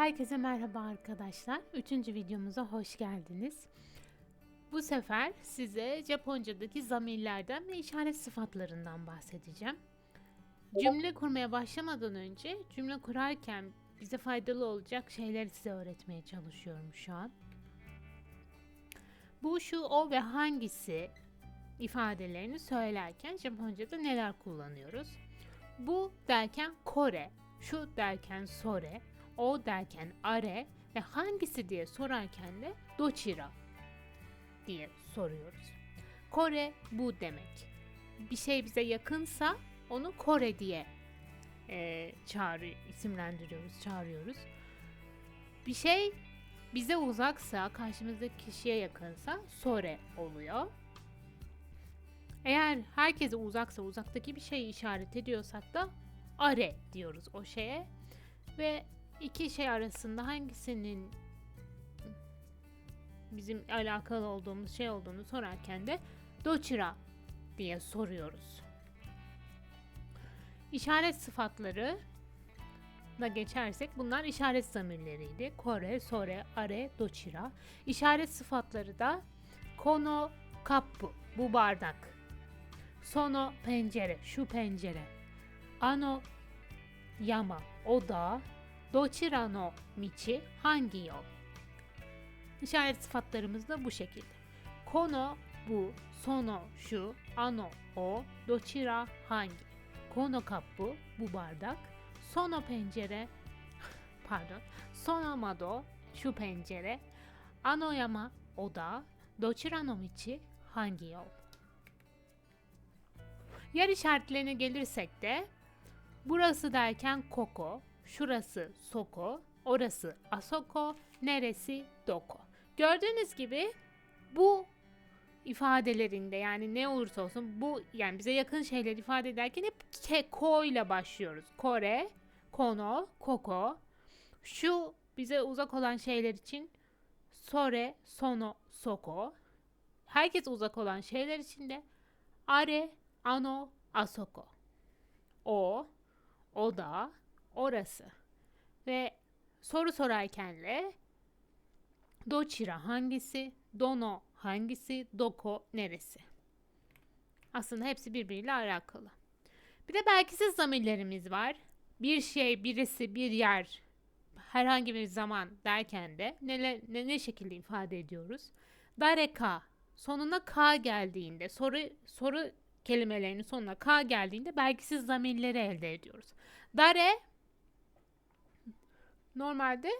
Herkese merhaba arkadaşlar. Üçüncü videomuza hoş geldiniz. Bu sefer size Japonca'daki zamirlerden ve işaret sıfatlarından bahsedeceğim. Cümle kurmaya başlamadan önce cümle kurarken bize faydalı olacak şeyleri size öğretmeye çalışıyorum şu an. Bu, şu, o ve hangisi ifadelerini söylerken Japonca'da neler kullanıyoruz? Bu derken Kore, şu derken Sore, o derken are ve hangisi diye sorarken de dochira diye soruyoruz. Kore bu demek. Bir şey bize yakınsa onu Kore diye e, çağrı isimlendiriyoruz, çağırıyoruz. Bir şey bize uzaksa, karşımızdaki kişiye yakınsa sore oluyor. Eğer herkese uzaksa, uzaktaki bir şeyi işaret ediyorsak da are diyoruz o şeye. Ve iki şey arasında hangisinin bizim alakalı olduğumuz şey olduğunu sorarken de doçira diye soruyoruz. İşaret sıfatları da geçersek bunlar işaret zamirleriydi. Kore, sore, are, doçira. İşaret sıfatları da kono, kappu, bu bardak. Sono, pencere, şu pencere. Ano, yama, o dağ. Dochira no hangi yol? İşaret sıfatlarımız da bu şekilde. Kono, bu, sono, şu, ano, o, dochira, hangi? Kono kappu, bu bardak. Sono pencere, pardon, sono mado, şu pencere. Ano yama, oda. Dochira no michi, hangi yol? Yer işaretlerine gelirsek de burası derken koko, şurası soko, orası asoko, neresi doko. Gördüğünüz gibi bu ifadelerinde yani ne olursa olsun bu yani bize yakın şeyler ifade ederken hep ke, ko ile başlıyoruz. Kore, kono, koko. Şu bize uzak olan şeyler için sore, sono, soko. Herkes uzak olan şeyler için de are, ano, asoko. O, o da, orası. Ve soru sorarkenle doçira hangisi, dono hangisi, doko neresi? Aslında hepsi birbiriyle alakalı. Bir de belkisiz zamirlerimiz var. Bir şey, birisi, bir yer, herhangi bir zaman derken de ne, ne, ne şekilde ifade ediyoruz? Dareka sonuna k geldiğinde soru soru kelimelerinin sonuna k geldiğinde belkisiz zamirleri elde ediyoruz. Dare normalde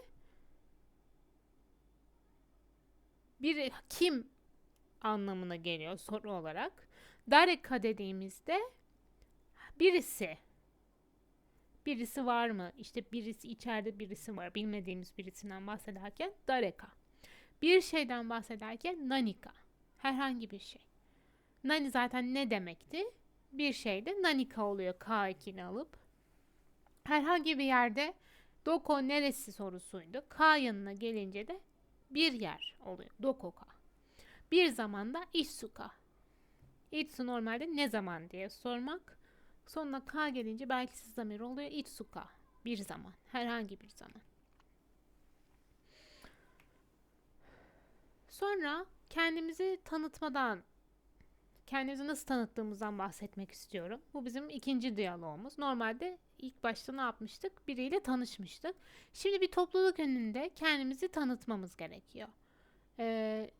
bir kim anlamına geliyor soru olarak. Dareka dediğimizde birisi birisi var mı? İşte birisi içeride birisi var. Bilmediğimiz birisinden bahsederken dareka. Bir şeyden bahsederken nanika. Herhangi bir şey. Nani zaten ne demekti? Bir şeyde nanika oluyor K2'ni alıp. Herhangi bir yerde doko neresi sorusuydu. K yanına gelince de bir yer oluyor. Dokoka. Bir zamanda Itsuka. Itsu normalde ne zaman diye sormak. Sonuna K gelince belki siz zamir oluyor. Itsuka. Bir zaman. Herhangi bir zaman. Sonra kendimizi tanıtmadan kendimizi nasıl tanıttığımızdan bahsetmek istiyorum. Bu bizim ikinci diyalogumuz. Normalde ilk başta ne yapmıştık? Biriyle tanışmıştık. Şimdi bir topluluk önünde kendimizi tanıtmamız gerekiyor. Ee,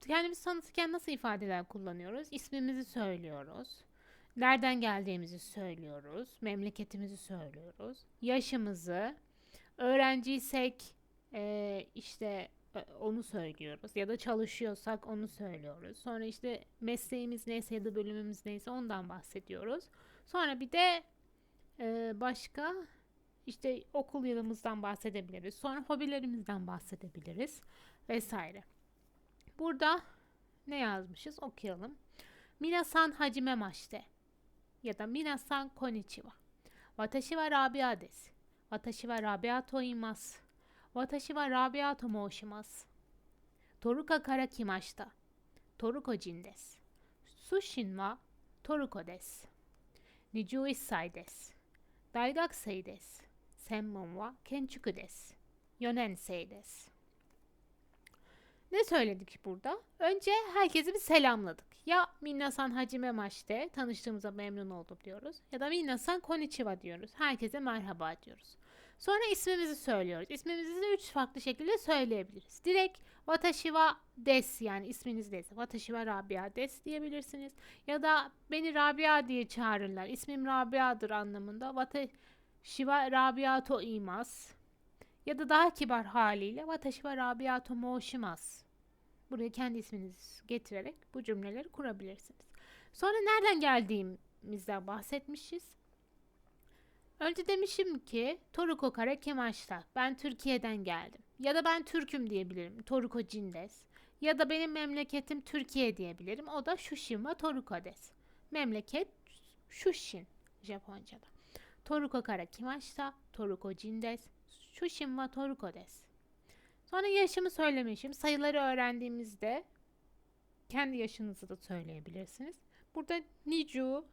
kendimizi tanıtırken nasıl ifadeler kullanıyoruz? İsmimizi söylüyoruz. Nereden geldiğimizi söylüyoruz. Memleketimizi söylüyoruz. Yaşımızı. Öğrenciysek e, işte onu söylüyoruz ya da çalışıyorsak onu söylüyoruz. Sonra işte mesleğimiz neyse ya da bölümümüz neyse ondan bahsediyoruz. Sonra bir de e, başka işte okul yılımızdan bahsedebiliriz. Sonra hobilerimizden bahsedebiliriz vesaire. Burada ne yazmışız okuyalım. Minasan hajime maşte ya da minasan konnichiwa. Watashi wa Rabia desu. Watashi wa Rabia to imasu. 私はラビアと申します。トルカから来ました。トルコ人です。出身はトルコです。21歳です。大学生です。専門は建築です。 Yonensei desu. Ne söyledik burada? Önce herkesi bir selamladık. Ya minasan hacime maçte tanıştığımıza memnun oldum diyoruz. Ya da minasan konnichiwa diyoruz. Herkese merhaba diyoruz. Sonra ismimizi söylüyoruz. İsmimizi de üç farklı şekilde söyleyebiliriz. Direkt watashi wa des yani isminiz des. Watashi wa Rabia des diyebilirsiniz. Ya da beni Rabia diye çağırırlar. İsmim Rabia'dır anlamında. Watashi wa Rabia to imasu. Ya da daha kibar haliyle Watashi wa Rabia to moushimasu. Buraya kendi isminizi getirerek bu cümleleri kurabilirsiniz. Sonra nereden geldiğimizden bahsetmişiz. Önce demişim ki Toruko kara kemaşta. Ben Türkiye'den geldim. Ya da ben Türk'üm diyebilirim. Toruko Cindes. Ya da benim memleketim Türkiye diyebilirim. O da Shushin wa Toruko des. Memleket Shushin Japonca'da. Toruko kara kemaşta. Toruko Cindes. Shushin wa Toruko des. Sonra yaşımı söylemişim. Sayıları öğrendiğimizde kendi yaşınızı da söyleyebilirsiniz. Burada Niju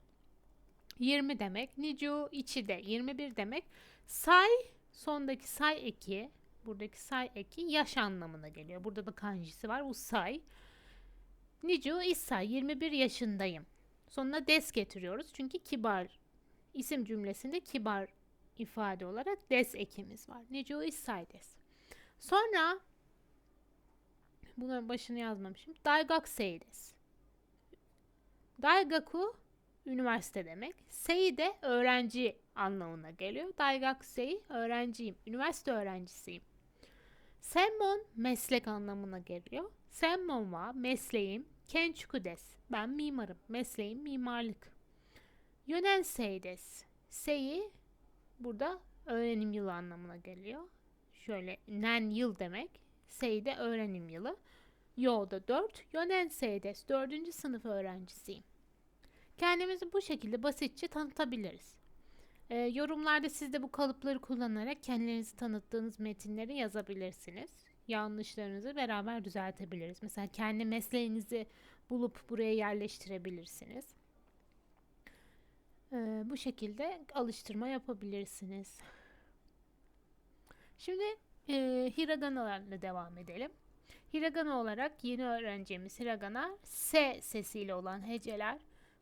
20 demek. Nicu içi de 21 demek. Say sondaki say eki buradaki say eki yaş anlamına geliyor. Burada da kanjisi var. Bu say. Nicu isay 21 yaşındayım. Sonuna des getiriyoruz. Çünkü kibar isim cümlesinde kibar ifade olarak des ekimiz var. Nicu isay des. Sonra bunların başını yazmamışım. Daigakusei des. Daigaku üniversite demek. Sei de öğrenci anlamına geliyor. Daigakusei öğrenciyim. Üniversite öğrencisiyim. Senmon meslek anlamına geliyor. Senmon wa mesleğim kenchuku des. Ben mimarım. Mesleğim mimarlık. Yönensei des. Sei burada öğrenim yılı anlamına geliyor. Şöyle nen yıl demek. Sei de öğrenim yılı. Yo da 4. Yönensei des. 4. sınıf öğrencisiyim. Kendimizi bu şekilde basitçe tanıtabiliriz. E, yorumlarda siz de bu kalıpları kullanarak kendinizi tanıttığınız metinleri yazabilirsiniz. Yanlışlarınızı beraber düzeltebiliriz. Mesela kendi mesleğinizi bulup buraya yerleştirebilirsiniz. E, bu şekilde alıştırma yapabilirsiniz. Şimdi e, hiraganalarla devam edelim. Hiragana olarak yeni öğreneceğimiz hiragana S sesiyle olan heceler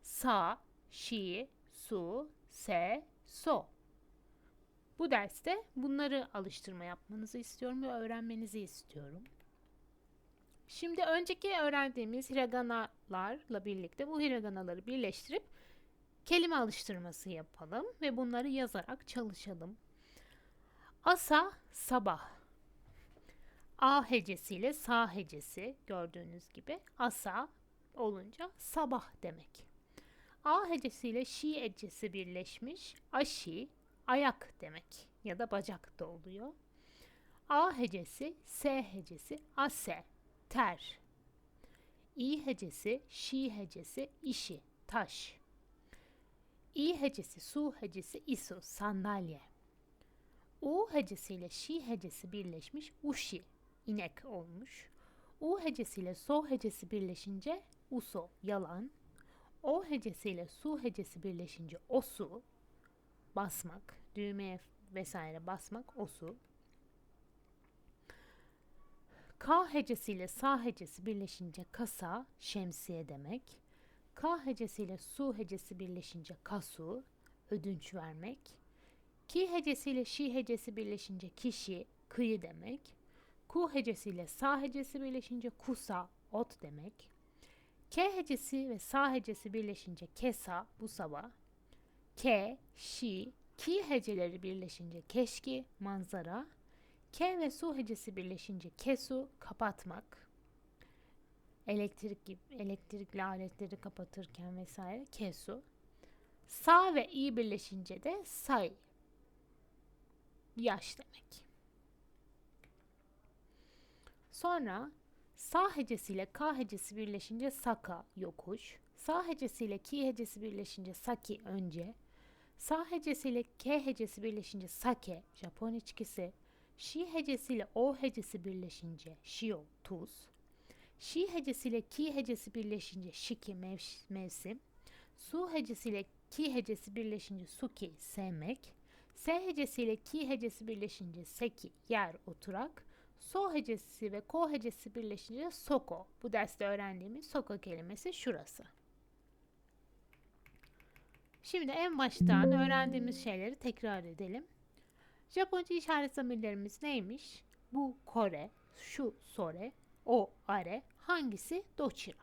sa, şi, su, se, so. Bu derste bunları alıştırma yapmanızı istiyorum ve öğrenmenizi istiyorum. Şimdi önceki öğrendiğimiz hiraganalarla birlikte bu hiraganaları birleştirip kelime alıştırması yapalım ve bunları yazarak çalışalım. Asa sabah. A hecesiyle sa hecesi gördüğünüz gibi asa olunca sabah demek. A hecesiyle şi hecesi birleşmiş. Aşi ayak demek ya da bacak da oluyor. A hecesi, S hecesi, ase, ter. İ hecesi, şi hecesi, işi, taş. İ hecesi, su hecesi, isu, sandalye. U hecesiyle şi hecesi birleşmiş, uşi, inek olmuş. U hecesiyle so hecesi birleşince uso, yalan. O hecesiyle su hecesi birleşince o su basmak, düğmeye vesaire basmak o su. K hecesiyle sa hecesi birleşince kasa, şemsiye demek. K hecesiyle su hecesi birleşince kasu, ödünç vermek. Ki hecesiyle şi hecesi birleşince kişi, kıyı demek. Ku hecesiyle sa hecesi birleşince kusa, ot demek. K hecesi ve sa hecesi birleşince kesa bu sabah. K, şi, ki heceleri birleşince keşki, manzara. K ve su hecesi birleşince kesu, kapatmak. Elektrik gibi, elektrikli aletleri kapatırken vesaire kesu. Sa ve i birleşince de say. Yaş demek. Sonra Sa hecesiyle K hecesi birleşince Saka yokuş. Sa hecesiyle Ki hecesi birleşince Saki önce. Sa hecesiyle K hecesi birleşince Sake Japon içkisi. Şi hecesiyle O hecesi birleşince Shio tuz. Şi hecesiyle Ki hecesi birleşince Shiki mev- mevsim. Su hecesiyle Ki hecesi birleşince Suki sevmek. S hecesiyle ki hecesi birleşince seki, yer, oturak. So hecesi ve ko hecesi birleşince soko. Bu derste öğrendiğimiz soko kelimesi şurası. Şimdi en baştan öğrendiğimiz şeyleri tekrar edelim. Japonca işaret zamirlerimiz neymiş? Bu Kore, şu Sore, o Are, hangisi Dochira.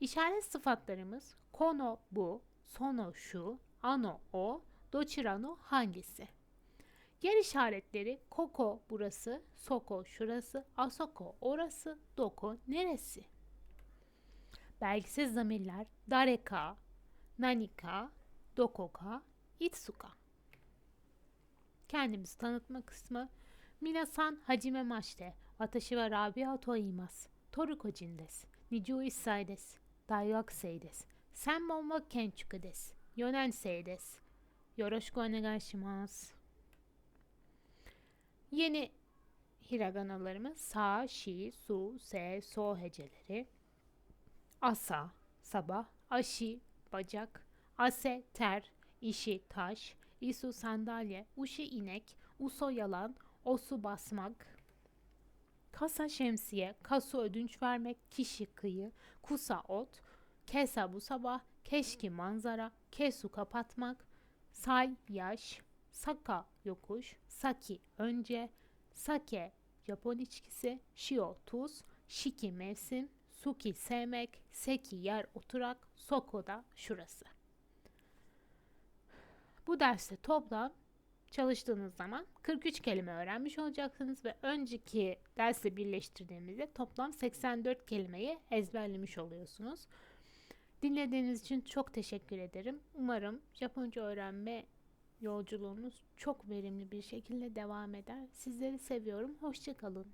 İşaret sıfatlarımız kono bu, sono şu, ano o, dochira no hangisi. Yer işaretleri Koko burası, Soko şurası, Asoko orası, Doko neresi? Belgisiz zamirler Dareka, Nanika, Dokoka, Itsuka. Kendimizi tanıtma kısmı Minasan Hacime Maşte, Atashi ve Rabia Toimas, Toruko Jindes, Niju Issai des, Daiyak Seides, Senmon wa Kenchuku des, Yonen Seides. Yoroshiku onegaishimasu. Yeni hiraganalarımız sa, shi, su, se, so heceleri. Asa, sabah, ashi, bacak, ase, ter, işi, taş, isu, sandalye, uşi, inek, uso, yalan, osu, basmak, kasa, şemsiye, kasu, ödünç vermek, kişi, kıyı, kusa, ot, kesa, bu sabah, keşki, manzara, kesu, kapatmak, say, yaş, saka, yokuş, saki, önce, sake, Japon içkisi, shio, tuz, shiki, mevsim, suki, sevmek, seki, yer, oturak, soko da şurası. Bu derste toplam çalıştığınız zaman 43 kelime öğrenmiş olacaksınız ve önceki dersi birleştirdiğimizde toplam 84 kelimeyi ezberlemiş oluyorsunuz. Dinlediğiniz için çok teşekkür ederim. Umarım Japonca öğrenme yolculuğunuz çok verimli bir şekilde devam eder. Sizleri seviyorum. Hoşçakalın.